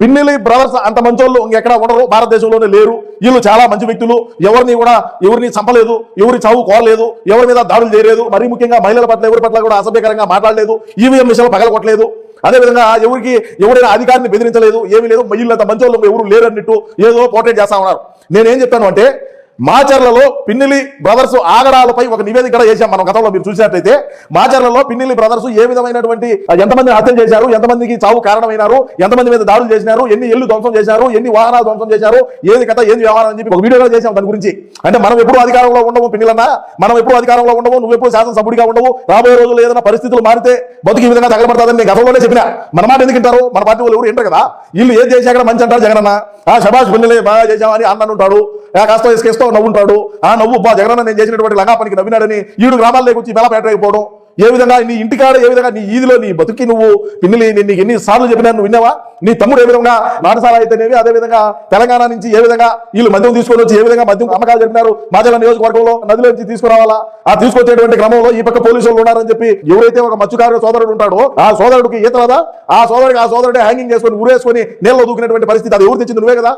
Pinnelli brothers అంత మంచోళ్ళు ఇంకెక్కడ ఉండరు భారతదేశంలోనే లేరు. వీళ్ళు చాలా మంచి వ్యక్తులు. ఎవరిని కూడా ఎవరిని చంపలేదు ఎవరి చావు కోరలేదు ఎవరి మీద దాడులు చేయలేదు మరీ ముఖ్యంగా మహిళల పట్ల ఎవరి పట్ల కూడా అసభ్యకరంగా మాట్లాడలేదు ఈవీఎం విషయంలో పగలగొట్టలేదు. అదేవిధంగా ఎవరికి ఎవరైనా అధికారిని బెదిరించలేదు ఏమీ లేదు. వీళ్ళంత మంచోళ్ళు ఎవరు లేరన్నట్టు ఏదో పోర్ట్రేట్ చేస్తా ఉన్నారు. నేనేం చెప్పాను అంటే మాచర్లలో పిన్నిలి బ్రదర్స్ ఆగడాలపై ఒక నివేదిక చేశాం మనం గతంలో మీరు చూసినట్లయితే మాచర్లలో పిన్నిలి బ్రదర్స్ ఏ విధమైనటువంటి ఎంతమంది హత్య చేశారు ఎంతమందికి చావు కారణమైనారు ఎంతమంది మీద దాడులు చేసినారు ఎన్ని ఇల్లు ధ్వంసం చేశారు ఎన్ని వాహనాలు ధ్వంసం చేశారు ఏది కథ ఏది వ్యవహారం అని చెప్పి ఒక వీడియో చేశాం దాని గురించి. అంటే మనం ఎప్పుడు అధికారంలో ఉండవు పిన్నిలన్నా మనం ఎప్పుడు అధికారంలో ఉండవు నువ్వు ఎప్పుడు శాసనసభ్యుడిగా ఉండవు రాబోయే రోజుల్లో ఏదైనా పరిస్థితులు మారితే బతుకు ఈ విధంగా తగలబడతాదని నేను గతంలోనే చెప్పిన. మన మాట ఎందుకు మన పార్టీ వాళ్ళు ఎవరు వింటారు కదా? వీళ్ళు ఏది చేశాక మంచి అంటారు జగనన్న. ఆ శబాష్ పిల్లలే బాగా చేశామని అన్నను ఉంటాడు. ఆ కాస్త ఇసుకేస్తో నవ్వుంటాడు. ఆ నవ్వు బా జగనన్న నేను చేసినటువంటి లంగా పనికి నవ్వినాడని ఈడు గ్రామాల్లోకి వచ్చి బెల పెట్టకపోవడం ఏ విధంగా నీ ఇంటికాడ ఏ విధంగా నీ ఈదిలో నీ బతుకి నువ్వు పిన్నిలి నేను నీకు ఎన్ని సార్లు చెప్పినా నువ్వు విన్నావా? నీ తమ్ముడు ఏ విధంగా నాటసాల అయితేనేవి అదే విధంగా తెలంగాణ నుంచి ఏ విధంగా వీళ్ళు మద్యం తీసుకొని వచ్చి ఏ విధంగా మద్యం అమ్మకాలు జరిపినారు? మాజల నియోజకవర్గంలో నదిలో నుంచి తీసుకురావాలా? ఆ తీసుకొచ్చేటువంటి క్రమంలో ఈ పక్క పోలీసులు ఉన్నారని చెప్పి ఎవరైతే ఒక మత్స్యకారు సోదరుడు ఉంటాడో ఆ సోదరుడికి ఈత రాదా? ఆ సోదరుడికి ఆ సోదరుడే హ్యాంగింగ్ చేసుకొని ఊరేసుకొని నీళ్ళలో దూకినటువంటి పరిస్థితి అది ఎవరు తెచ్చింది? నువ్వే కదా?